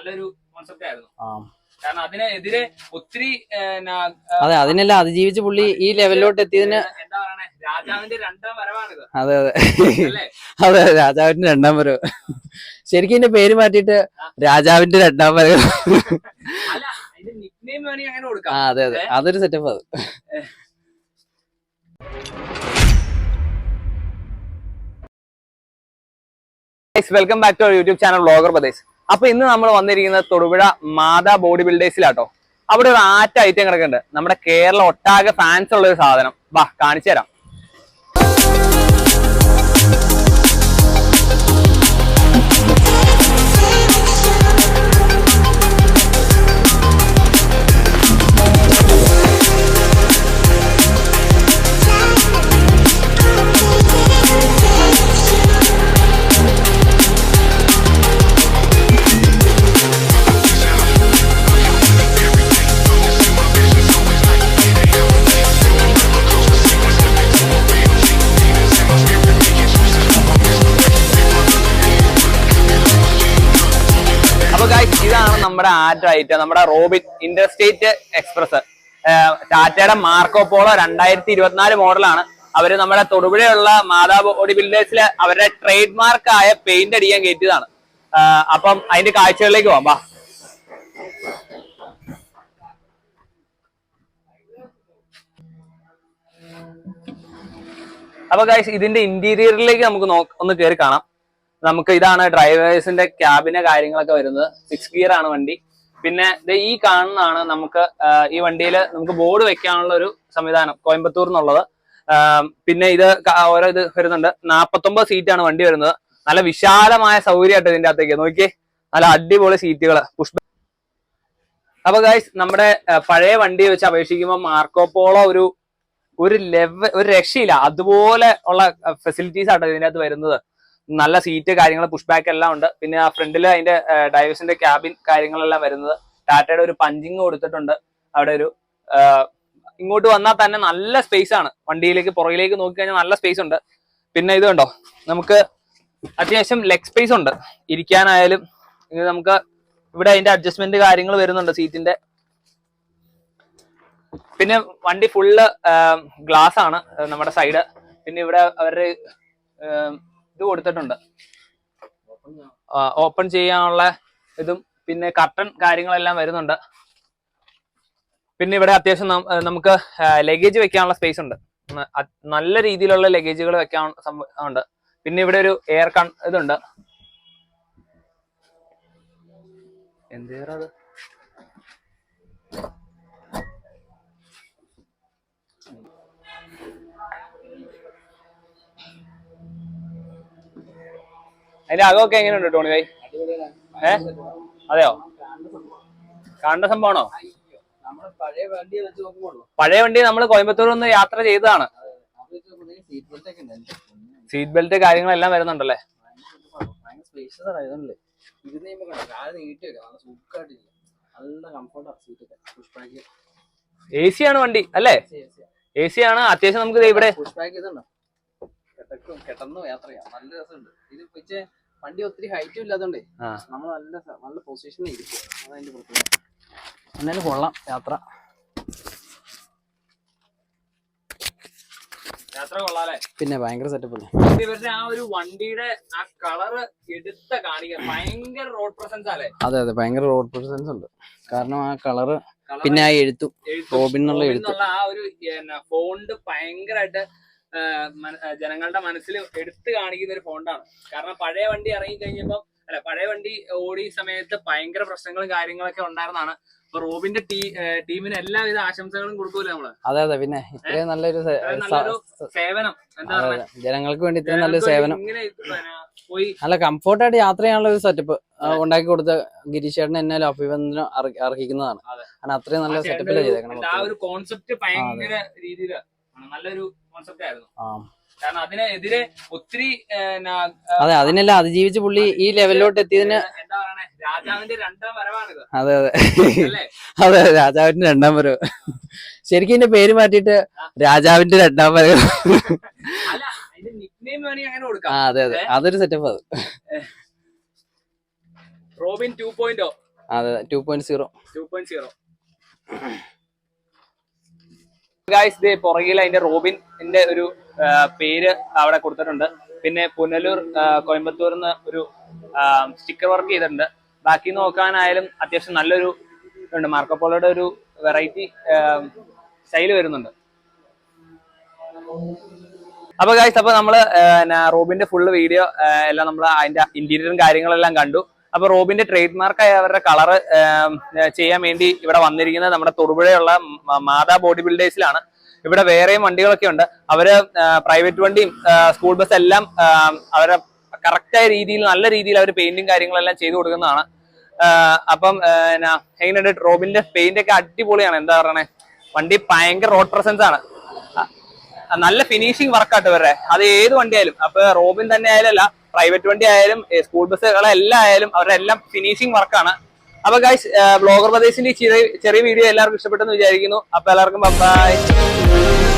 നല്ലൊരു കോൺസെപ്റ്റ് ആയിരുന്നു. കാരണം അതിനെതിരെ ഒത്തിരി അതെ അതിനെല്ലാം അതിജീവിച്ച് പുള്ളി ഈ ലെവലിലോട്ട് എത്തിയതിന് എന്താ പറയണേ? രാജാവിന്റെ രണ്ടാം വരവാണിത്. അതെ അതെ. അതെ രാജാവിന്റെ രണ്ടാം വരവ്. ശരിക്കും ഇതിന്റെ പേര് മാറ്റിയിട്ട് രാജാവിന്റെ രണ്ടാം വരവ്. അതെ അതെ. അതൊരു സെറ്റപ്പ് അത്. Welcome back to YouTube channel vlogger Pradesh അപ്പൊ ഇന്ന് നമ്മൾ വന്നിരിക്കുന്നത് തൊടുപുഴ മാതാ ബോഡി ബിൽഡേഴ്സിലാട്ടോ. അവിടെ ഒരു ആറ്റ ഐറ്റം കിടക്കുന്നുണ്ട്. നമ്മുടെ കേരള ഒട്ടാകെ ഫാൻസ് ഉള്ള ഒരു സാധനം. വാ കാണിച്ചു തരാം ഇതാണ് നമ്മുടെ ആറ്റ ഐറ്റം നമ്മുടെ റോബിൻ ഇന്റർസ്റ്റേറ്റ് എക്സ്പ്രസ്. ടാറ്റയുടെ മാർക്കോ പോളോ രണ്ടായിരത്തി ഇരുപത്തിനാല് മോഡലാണ്. അവർ നമ്മുടെ തൊടുപുഴയുള്ള മാതാ ബോഡി ബിൽഡേഴ്സിലെ അവരുടെ ട്രേഡ് മാർക്കായ പെയിന്റ് അടിക്കാൻ കയറ്റിയതാണ്. അപ്പം അതിന്റെ കാഴ്ചകളിലേക്ക് പോകാം വാ. അപ്പൊ ഗൈസ് ഇതിന്റെ ഇന്റീരിയറിലേക്ക് നമുക്ക് ഒന്ന് കയറി കാണാം. നമുക്ക് ഇതാണ് ഡ്രൈവേഴ്സിന്റെ ക്യാബിന് കാര്യങ്ങളൊക്കെ വരുന്നത്. സിക്സ് ഗിയർ ആണ് വണ്ടി. പിന്നെ ഈ കാണുന്നതാണ് നമുക്ക് ഈ വണ്ടിയിൽ നമുക്ക് ബോർഡ് വെക്കാനുള്ള ഒരു സംവിധാനം കോയമ്പത്തൂർ എന്നുള്ളത്. പിന്നെ ഇത് ഓരോ ഇത് വരുന്നുണ്ട്. നാപ്പത്തൊമ്പത് ആണ് വണ്ടി വരുന്നത്. നല്ല വിശാലമായ സൗകര്യമായിട്ട് ഇതിന്റെ അകത്തേക്ക്. നോക്കിയേ നല്ല അടിപൊളി സീറ്റുകൾ പുഷ് അപ്പൊ ഗൈസ് നമ്മുടെ പഴയ വണ്ടി വെച്ച് അപേക്ഷിക്കുമ്പോൾ മാർക്കോപ്പോളോ ഒരു ഒരു ലെവൽ ഒരു രക്ഷയില്ല. അതുപോലെ ഉള്ള ഫെസിലിറ്റീസ് ആട്ടോ ഇതിനകത്ത് വരുന്നത്. നല്ല സീറ്റ് കാര്യങ്ങൾ പുഷ് ബാക്ക് എല്ലാം ഉണ്ട്. പിന്നെ ആ ഫ്രണ്ടിൽ അതിന്റെ ഡൈവേഴ്സിന്റെ ക്യാബിൻ കാര്യങ്ങളെല്ലാം വരുന്നത്. ടാറ്റയുടെ ഒരു പഞ്ചിങ് കൊടുത്തിട്ടുണ്ട്. അവിടെ ഒരു ഇങ്ങോട്ട് വന്നാൽ തന്നെ നല്ല സ്പേസ് ആണ്. വണ്ടിയിലേക്ക് പുറകിലേക്ക് നോക്കി കഴിഞ്ഞാൽ നല്ല സ്പേസ് ഉണ്ട്. പിന്നെ ഇത് കണ്ടോ? നമുക്ക് അത്യാവശ്യം ലെഗ് സ്പേസ് ഉണ്ട്. ഇരിക്കാനായാലും നമുക്ക് ഇവിടെ അതിന്റെ അഡ്ജസ്റ്റ്മെന്റ് കാര്യങ്ങൾ വരുന്നുണ്ട് സീറ്റിന്റെ പിന്നെ വണ്ടി ഫുള്ള് ഗ്ലാസ് ആണ് നമ്മുടെ സൈഡ് പിന്നെ ഇവിടെ അവരുടെ ഇത് കൊടുത്തിട്ടുണ്ട്. ഓപ്പൺ ചെയ്യാനുള്ള ഇതും പിന്നെ കർട്ടൺ കാര്യങ്ങളെല്ലാം വരുന്നുണ്ട്. പിന്നെ ഇവിടെ അത്യാവശ്യം നമുക്ക് ലഗേജ് വെക്കാനുള്ള സ്പേസ് ഉണ്ട്. നല്ല രീതിയിലുള്ള ലഗേജുകൾ വെക്കാൻ ഉണ്ട്. പിന്നെ ഇവിടെ ഒരു എയർ കൺ ഇതുണ്ട്. എന്തേറത് അതിന്റെ അകമൊക്കെ എങ്ങനെയുണ്ട് ടോണി ഭായി? ഏ? അതെയോ? കാണേണ്ട സംഭവമാണോ? പഴയ വണ്ടി നമ്മൾ കോയമ്പത്തൂർ ഒന്ന് യാത്ര ചെയ്തതാണ്. സീറ്റ് ബെൽറ്റ് കാര്യങ്ങളെല്ലാം വരുന്നുണ്ടല്ലേ? എ സി ആണ് വണ്ടി അല്ലേ? എ സി ആണ്. അത്യാവശ്യം നമുക്ക് ഇവിടെ യാത്ര ചെയ്യാം. നല്ല രസമുണ്ട്. ഇത് വണ്ടി ഒത്തിരി ഹൈറ്റും ഇല്ലാത്തോണ്ടേ. നമ്മൾ നല്ല നല്ല പൊസിഷനിൽ ഇരിക്കും. അതതിന്റെ പ്രത്യേകത. എന്നാലും കൊള്ളാം യാത്ര. യാത്ര കൊള്ളാലേ പിന്നെ ഭയങ്കര സെറ്റപ്പ് അല്ലേ? ഇവരുടെ ആ ഒരു വണ്ടിയുടെ ആ കളറ് എടുത്ത കാണിക്കാൻ ഭയങ്കര റോഡ് പ്രസൻസ് അല്ലേ അതെ അതെ ഭയങ്കര റോഡ് പ്രസൻസ് ഉണ്ട്. കാരണം ആ കളറ് പിന്നെ ആ എഴുത്തും എഴുത്തും. റോബിൻ എന്നുള്ള ആ ഒരു ഫോണ്ട് ഭയങ്കരമായിട്ട് ജനങ്ങളുടെ മനസ്സിൽ എടുത്തു കാണിക്കുന്ന ഒരു ഫോണ്ടാണ് കാരണം പഴയ വണ്ടി ഇറങ്ങി കഴിഞ്ഞപ്പോൾ അല്ല പഴയ വണ്ടി ഓടി സമയത്ത് ഭയങ്കര പ്രശ്നങ്ങളും കാര്യങ്ങളൊക്കെ ഉണ്ടായിരുന്നതാണ്. അപ്പൊ റോബിന്റെ ടീമിന് എല്ലാവിധ ആശംസകളും കൊടുക്കൂലേ നമ്മൾ? അതെ അതെ പിന്നെ ഇത്രയും നല്ലൊരു സേവനം. ജനങ്ങൾക്ക് വേണ്ടി ഇത്രയും നല്ലൊരു സേവനം. പോയി. നല്ല കംഫോർട്ടായിട്ട് യാത്ര ചെയ്യാനുള്ള ഒരു സെറ്റപ്പ് ഉണ്ടാക്കി കൊടുത്ത ഗിരീഷ് ചേട്ടൻ എന്നെ അഭിനന്ദനം അർഹിക്കുന്നതാണ്. കാരണം അത്രയും നല്ല സെറ്റപ്പിലാണ് ചെയ്തേക്കണം ആ ഒരു കോൺസെപ്റ്റ് ഭയങ്കര രീതിയിലാണ് നല്ലൊരു കോൺസെപ്റ്റ് ആയിരുന്നു. കാരണം അതിനെതിരെ ഒത്തിരി അതെ അതിനെല്ലാം അതിജീവിച്ച് പുള്ളി ഈ ലെവലിലോട്ട് എത്തിയതിന് എന്താ പറയണേ? രാജാവിന്റെ രണ്ടാം വരവാണിത്. അതെ അതെ. അല്ലേ അതെ രാജാവിന്റെ രണ്ടാം വരവ്. ശരിക്കും എന്റെ പേര് മാറ്റിട്ട് രാജാവിന്റെ രണ്ടാം വരവ്. അതെ അതെ. അതൊരു സെറ്റപ്പ് അത്. റോബിൻ ടു പോയിന്റ് അതെ two point zero two point zero guys ദേ പുറകിൽ അതിന്റെ റോബിന്റെ ഒരു ആ, പേര് അവിടെ കൊടുത്തിട്ടുണ്ട്. പിന്നെ പുനലൂർ കോയമ്പത്തൂർ നിന്ന് ഒരു സ്റ്റിക്കർ വർക്ക് ചെയ്തിട്ടുണ്ട്. ബാക്കി നോക്കാനായാലും അത്യാവശ്യം നല്ലൊരു ഉണ്ട് മാർക്കപ്പോളയുടെ ഒരു വെറൈറ്റി സ്റ്റൈൽ വരുന്നുണ്ട്. അപ്പൊ ഗായ്സ് അപ്പൊ നമ്മൾ റോബിന്റെ ഫുള്ള് വീഡിയോ എല്ലാം നമ്മൾ അതിന്റെ ഇന്റീരിയറും കാര്യങ്ങളെല്ലാം കണ്ടു. അപ്പൊ റോബിന്റെ ട്രേഡ് മാർക്കായ അവരുടെ കളറ് ചെയ്യാൻ വേണ്ടി ഇവിടെ വന്നിരിക്കുന്നത് നമ്മുടെ തൊടുപുഴയുള്ള മാതാ ബോഡി ബിൽഡേഴ്സിലാണ്. ഇവിടെ വേറെയും വണ്ടികളൊക്കെ ഉണ്ട്. അവർ പ്രൈവറ്റ് വണ്ടിയും സ്കൂൾ ബസ് എല്ലാം അവരെ കറക്റ്റായ രീതിയിൽ നല്ല രീതിയിൽ അവർ പെയിന്റും കാര്യങ്ങളെല്ലാം ചെയ്തു കൊടുക്കുന്നതാണ്. അപ്പം എങ്ങനെയുണ്ട്? റോബിന്റെ പെയിന്റ് ഒക്കെ അടിപൊളിയാണ്. എന്താ പറയണേ? വണ്ടി ഭയങ്കര റോഡ് പ്രസൻസ് ആണ്. നല്ല ഫിനിഷിംഗ് വർക്കാട്ട് ഇവരുടെ. അത് ഏത് വണ്ടിയായാലും. അപ്പൊ റോബിൻ തന്നെ ആയാലും അല്ല പ്രൈവറ്റ് വണ്ടി ആയാലും സ്കൂൾ ബസ്സുകളെല്ലാം ആയാലും അവരുടെ എല്ലാം ഫിനിഷിംഗ് വർക്കാണ് അപ്പൊ ഗൈസ് ബ്ലോഗർ പ്രദേശിന്റെ ചെറിയ വീഡിയോ എല്ലാവർക്കും ഇഷ്ടപ്പെട്ടെന്ന് വിചാരിക്കുന്നു. അപ്പൊ എല്ലാവർക്കും ബൈ